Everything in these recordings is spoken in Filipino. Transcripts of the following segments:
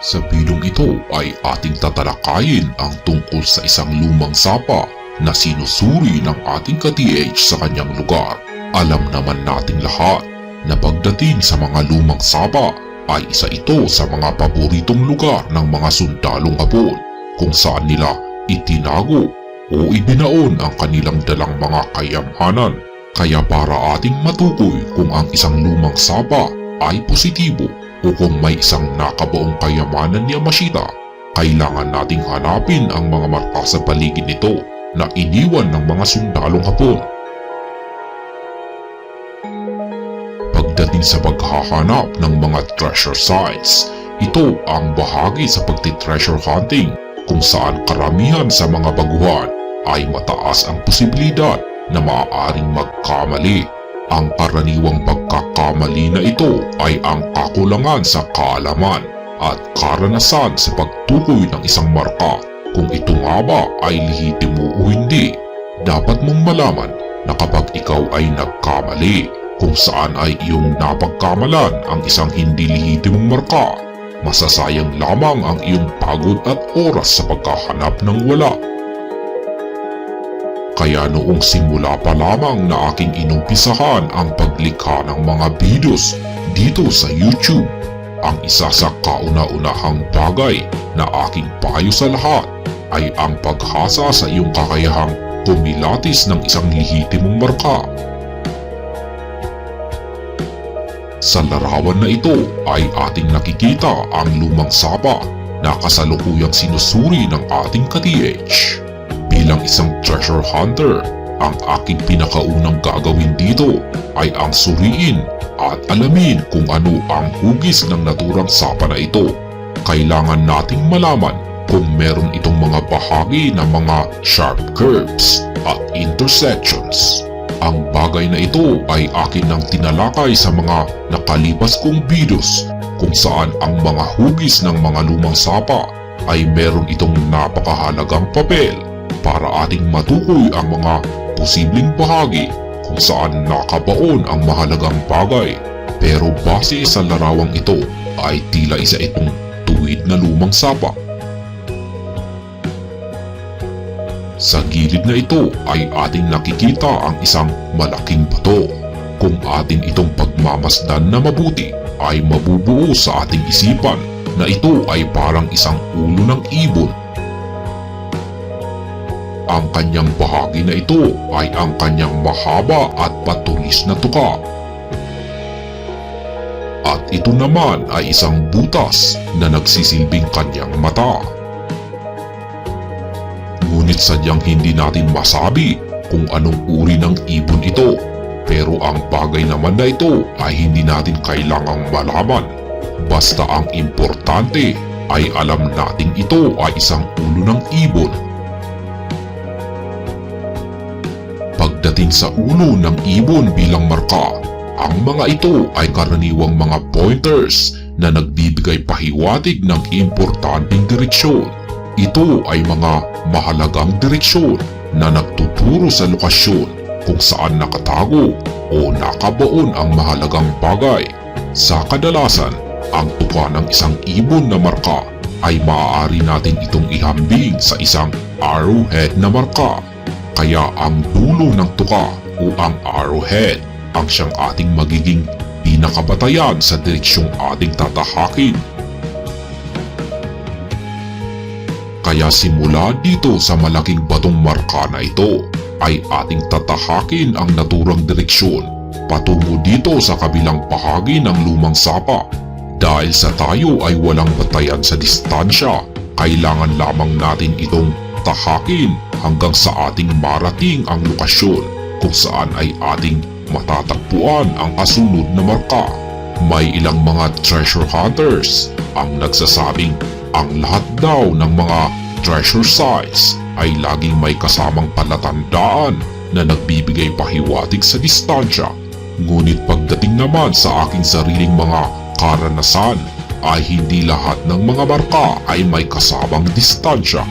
Sa bilong ito ay ating tatalakayin ang tungkol sa isang lumang sapa na sinusuri ng ating ka-TH sa kanyang lugar. Alam naman nating lahat na pagdating sa mga lumang sapa ay isa ito sa mga paboritong lugar ng mga sundalong hapon kung saan nila itinago o ibinaon ang kanilang dalang mga kayamanan. Kaya para ating matukoy kung ang isang lumang sapa ay positibo o kung may isang nakabaong kayamanan ni Yamashita, kailangan nating hanapin ang mga marka sa paligid nito na iniwan ng mga sundalong hapon. Pagdating sa paghahanap ng mga treasure sites, ito ang bahagi sa pagti-treasure hunting kung saan karamihan sa mga baguhan ay mataas ang posibilidad na maaaring magkamali. Ang karaniwang pagkakamali na ito ay ang kakulangan sa kaalaman at karanasan sa pagtukoy ng isang marka kung ito nga ba ay lihitimo o hindi. Dapat mong malaman na kapag ikaw ay nagkamali kung saan ay iyong napagkamalan ang isang hindi lehitimong marka, masasayang lamang ang iyong pagod at oras sa pagkahanap ng wala. Kaya noong simula pa lamang na aking inumpisahan ang paglikha ng mga videos dito sa YouTube, ang isa sa kauna-unahang bagay na aking payo sa lahat ay ang paghasa sa iyong kakayahang kumilatis ng isang lehitimong marka. Sa larawan na ito ay ating nakikita ang lumang sapa na kasalukuyang sinusuri ng ating ka-TH. Bilang isang treasure hunter, ang aking pinakaunang gagawin dito ay ang suriin at alamin kung ano ang hugis ng naturang sapa na ito. Kailangan nating malaman kung meron itong mga bahagi ng mga sharp curves at intersections. Ang bagay na ito ay akin nang tinalakay sa mga nakalipas kong videos kung saan ang mga hugis ng mga lumang sapa ay meron itong napakahalagang papel para ating matukoy ang mga posibleng bahagi kung saan nakabaon ang mahalagang bagay. Pero base sa larawang ito ay tila isa itong tuwid na lumang sapa. Sa gilid na ito ay ating nakikita ang isang malaking bato. Kung atin itong pagmamasdan na mabuti ay mabubuo sa ating isipan na ito ay parang isang ulo ng ibon. Ang kanyang bahagi na ito ay ang kanyang mahaba at patulis na tuka. At ito naman ay isang butas na nagsisilbing kanyang mata. Ngunit sadyang hindi natin masabi kung anong uri ng ibon ito. Pero ang bagay naman na ito ay hindi natin kailangang malaman. Basta ang importante ay alam nating ito ay isang ulo ng ibon. Pagdating sa ulo ng ibon bilang marka, ang mga ito ay karaniwang mga pointers na nagbibigay pahiwatig ng importanteng direksyon. Ito ay mga mahalagang direksyon na nagtuturo sa lokasyon kung saan nakatago o nakabaon ang mahalagang bagay. Sa kadalasan, ang tuka ng isang ibon na marka ay maaari natin itong ihambing sa isang arrowhead na marka. Kaya ang dulo ng tuka o ang arrowhead ang siyang ating magiging pinakabatayan sa direksyong ating tatahakin Kaya simula dito sa malaking batong marka na ito ay ating tatahakin ang naturang direksyon patungo dito sa kabilang bahagi ng lumang sapa. Dahil sa tayo ay walang batayan sa distansya, kailangan lamang natin itong tahakin hanggang sa ating marating ang lokasyon kung saan ay ating matatagpuan ang kasunod na marka. May ilang mga treasure hunters ang nagsasabing ang lahat daw ng mga treasure sites ay laging may kasamang palatandaan na nagbibigay pahiwatig sa distansya. Ngunit pagdating naman sa aking sariling mga karanasan ay hindi lahat ng mga marka ay may kasamang distansya.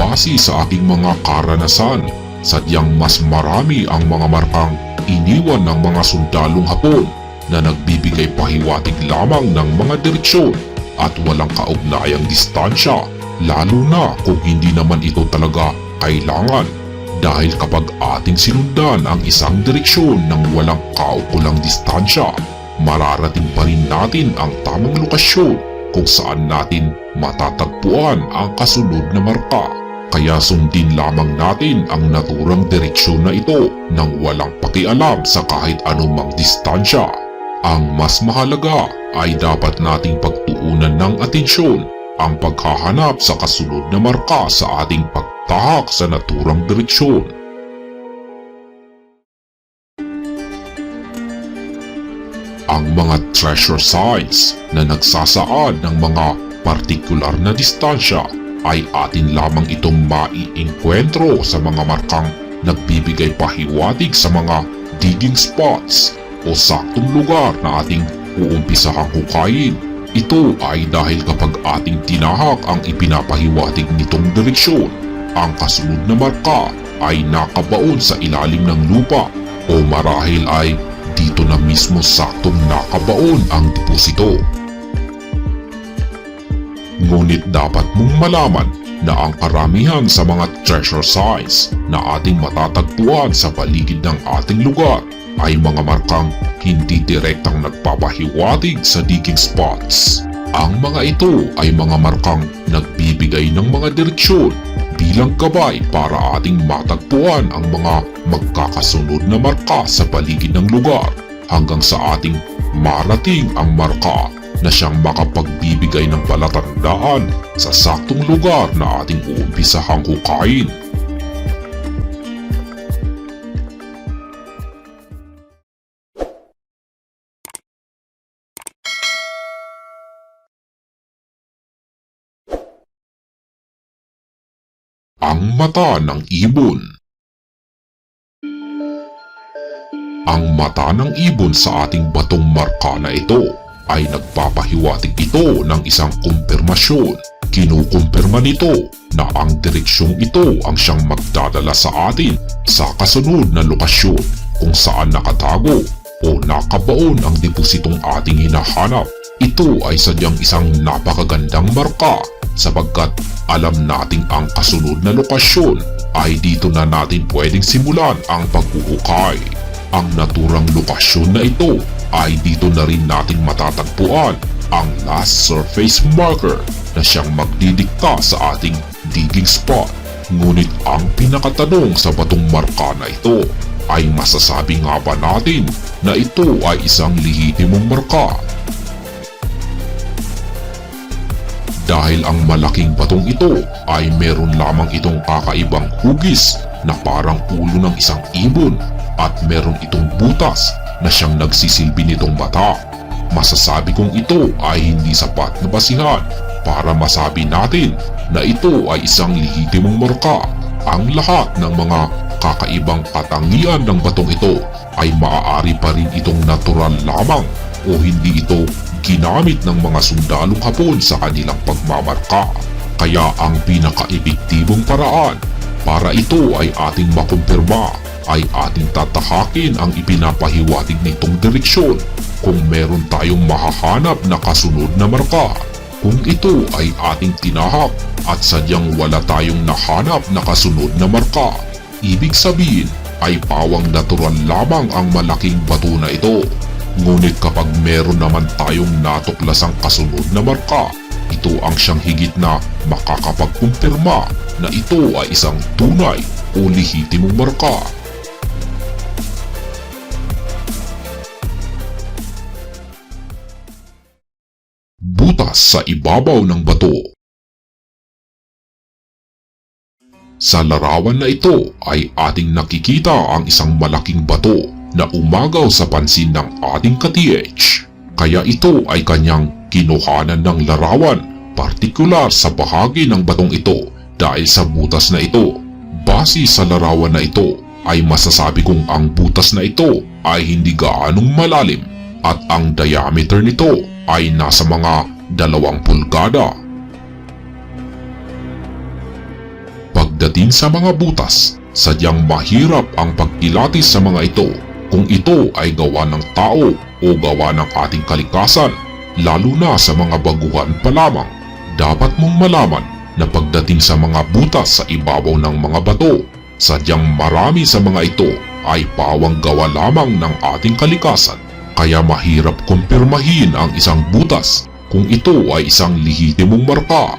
Base sa aking mga karanasan, sadyang mas marami ang mga markang iniwan ng mga sundalong hapon na nagbibigay pahiwatig lamang ng mga direksyon at walang kaugnayang distansya lalo na kung hindi naman ito talaga kailangan dahil kapag ating sinundan ang isang direksyon ng walang kaukulang distansya mararating pa rin natin ang tamang lokasyon kung saan natin matatagpuan ang kasunod na marka. Kaya sundin lamang natin ang naturang direksyon na ito nang walang pakialam sa kahit anumang distansya. Ang mas mahalaga ay dapat nating pagtuunan ng atensyon ang paghahanap sa kasunod na marka sa ating pagtahak sa naturang direksyon. Ang mga treasure signs na nagsasaad ng mga partikular na distansya ay atin lamang itong maiengkwentro sa mga markang nagbibigay pahiwatig sa mga digging spots o saktong lugar na ating uumpisahang hukayin. Ito ay dahil kapag ating tinahak ang ipinapahiwatig nitong direksyon, ang kasunod na marka ay nakabaon sa ilalim ng lupa o marahil ay dito na mismo saktong nakabaon ang deposito. Ngunit dapat mong malaman na ang karamihan sa mga treasure signs na ating matatagpuan sa paligid ng ating lugar ay mga markang hindi direktang nagpapahiwatig sa digging spots. Ang mga ito ay mga markang nagbibigay ng mga direksyon bilang gabay para ating matagpuan ang mga magkakasunod na marka sa paligid ng lugar hanggang sa ating marating ang marka na siyang makapagbibigay ng palatandaan sa saktong lugar na ating uumpisahang hukayin. Ang mata ng ibon Ang mata ng ibon sa ating batong marka na ito ay nagpapahiwatig ito ng isang kumpirmasyon. Kinukumpirma nito na ang direksyong ito ang siyang magdadala sa atin sa kasunod na lokasyon kung saan nakatago o nakabaon ang depositong ating hinahanap. Ito ay sadyang isang napakagandang marka sapagkat alam nating ang kasunod na lokasyon ay dito na natin pwedeng simulan ang paghuhukay. Ang naturang lokasyon na ito ay dito na rin natin matatagpuan ang last surface marker na siyang magdidikta sa ating digging spot. Ngunit ang pinakatanong sa batong marka na ito ay masasabi nga ba natin na ito ay isang lehitimong marka dahil ang malaking batong ito ay meron lamang itong kakaibang hugis na parang ulo ng isang ibon at meron itong butas na siyang nagsisilbi nitong bata. Masasabi kong ito ay hindi sapat na basihan para masabi natin na ito ay isang lehitimong marka. Ang lahat ng mga kakaibang katangian ng batong ito ay maaari pa rin itong natural lamang o hindi ito ginamit ng mga sundalong hapon sa kanilang pagmamarka. Kaya ang pinaka-epektibong paraan para ito ay ating makumpirma ay ating tatahakin ang ipinapahiwatig nitong direksyon kung meron tayong mahahanap na kasunod na marka. Kung ito ay ating tinahak at sadyang wala tayong nahanap na kasunod na marka, ibig sabihin ay pawang natural lamang ang malaking bato na ito. Ngunit kapag meron naman tayong natuklasang kasunod na marka, ito ang siyang higit na makakapagkumpirma na ito ay isang tunay o lehitimong marka. Butas sa ibabaw ng bato Sa larawan na ito ay ating nakikita ang isang malaking bato na umagaw sa pansin ng ating ka-TH. Kaya ito ay kanyang kinuhanan ng larawan partikular sa bahagi ng batong ito dahil sa butas na ito. Base sa larawan na ito ay masasabi kong ang butas na ito ay hindi gaanong malalim at ang diameter nito ay nasa mga dalawang pulgada. Pagdating sa mga butas, sadyang mahirap ang pagkilatis sa mga ito kung ito ay gawa ng tao o gawa ng ating kalikasan, lalo na sa mga baguhan pa lamang. Dapat mong malaman na pagdating sa mga butas sa ibabaw ng mga bato, sadyang marami sa mga ito ay pawang gawa lamang ng ating kalikasan. Kaya mahirap kumpirmahin ang isang butas kung ito ay isang lehitimong marka.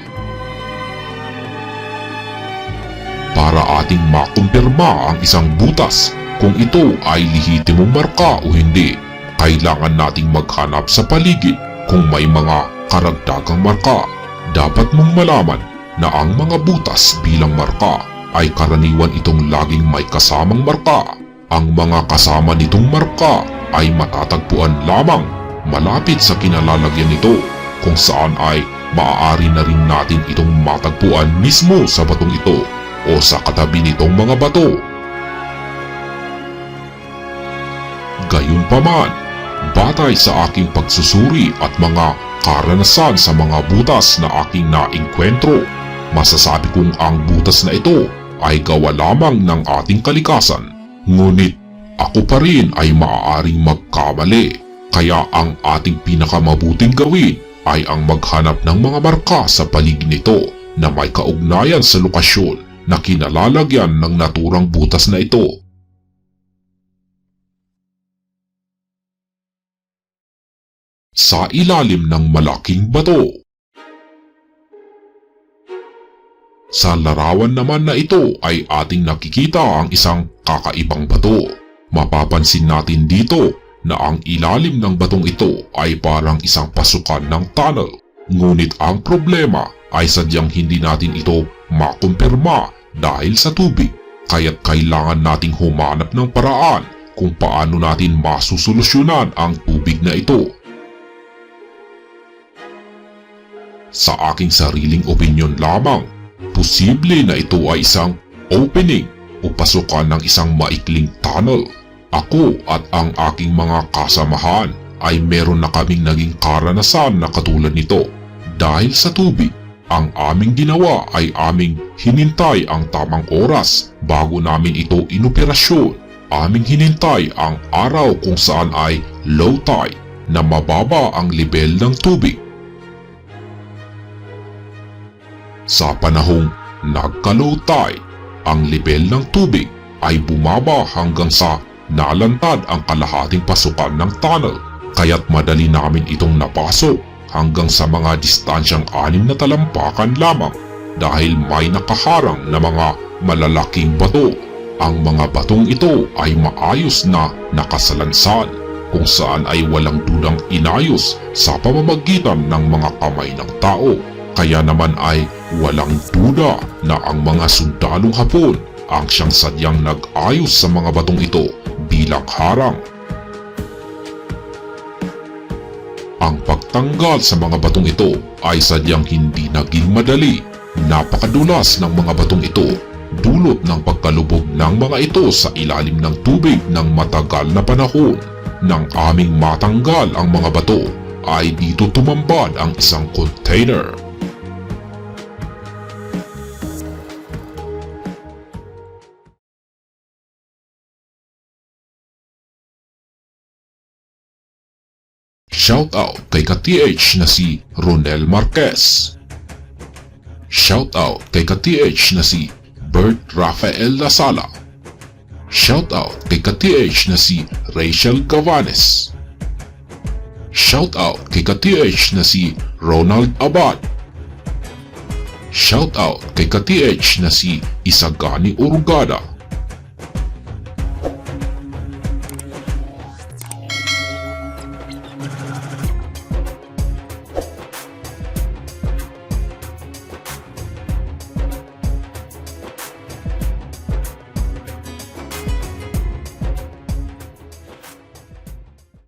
Para ating makumpirma ang isang butas kung ito ay lehitimong marka o hindi, kailangan nating maghanap sa paligid kung may mga karagdagang marka. Dapat mong malaman na ang mga butas bilang marka ay karaniwan itong laging may kasamang marka. Ang mga kasama nitong marka ay matatagpuan lamang malapit sa kinalalagyan nito kung saan ay maaari na rin natin itong matagpuan mismo sa batong ito o sa katabi nitong mga bato. Gayunpaman, batay sa aking pagsusuri at mga karanasan sa mga butas na aking naengkwentro, masasabi kong ang butas na ito ay gawa lamang ng ating kalikasan. Ngunit ako pa rin ay maaaring magkamali, kaya ang ating pinakamabuting gawin ay ang maghanap ng mga marka sa paligid nito na may kaugnayan sa lokasyon na kinalalagyan ng naturang butas na ito. Sa ilalim ng malaking bato. Sa larawan naman na ito ay ating nakikita ang isang kakaibang bato. Mapapansin natin dito na ang ilalim ng batong ito ay parang isang pasukan ng tunnel. Ngunit ang problema ay sadyang hindi natin ito makumpirma dahil sa tubig. Kaya't kailangan nating humanap ng paraan kung paano natin masusolusyonan ang tubig na ito. Sa aking sariling opinyon lamang, posible na ito ay isang opening o pasukan ng isang maikling tunnel. Ako at ang aking mga kasamahan ay meron na kaming naging karanasan na katulad nito. Dahil sa tubig, ang aming ginawa ay aming hinintay ang tamang oras bago namin ito inoperasyon. Aming hinintay ang araw kung saan ay low tide na mababa ang level ng tubig. Sa panahong nagka-low tide, ang level ng tubig ay bumaba hanggang sa nalantad ang kalahating pasukan ng tunnel kaya't madali namin itong napasok hanggang sa mga distansyang anim na talampakan lamang dahil may nakaharang na mga malalaking bato. Ang mga batong ito ay maayos na nakasalansan kung saan ay walang dudang inayos sa pamamagitan ng mga kamay ng tao. Kaya naman ay walang duda na ang mga sundalong hapon ang siyang sadyang nag-ayos sa mga batong ito bilang harang. Ang pagtanggal sa mga batong ito ay sadyang hindi naging madali. Napakadulas ng mga batong ito dulot ng pagkalubog ng mga ito sa ilalim ng tubig ng matagal na panahon. Nang aming matanggal ang mga bato ay dito tumambad ang isang container. Shoutout kay ka-TH na si Ronel Marquez. Shoutout kay ka-TH na si Bert Rafael Lasala. Shoutout kay ka-TH na si Rachel Gavanes. Shoutout kay ka-TH na si Ronald Abad. Shoutout kay ka-TH na si Isagani Urugada.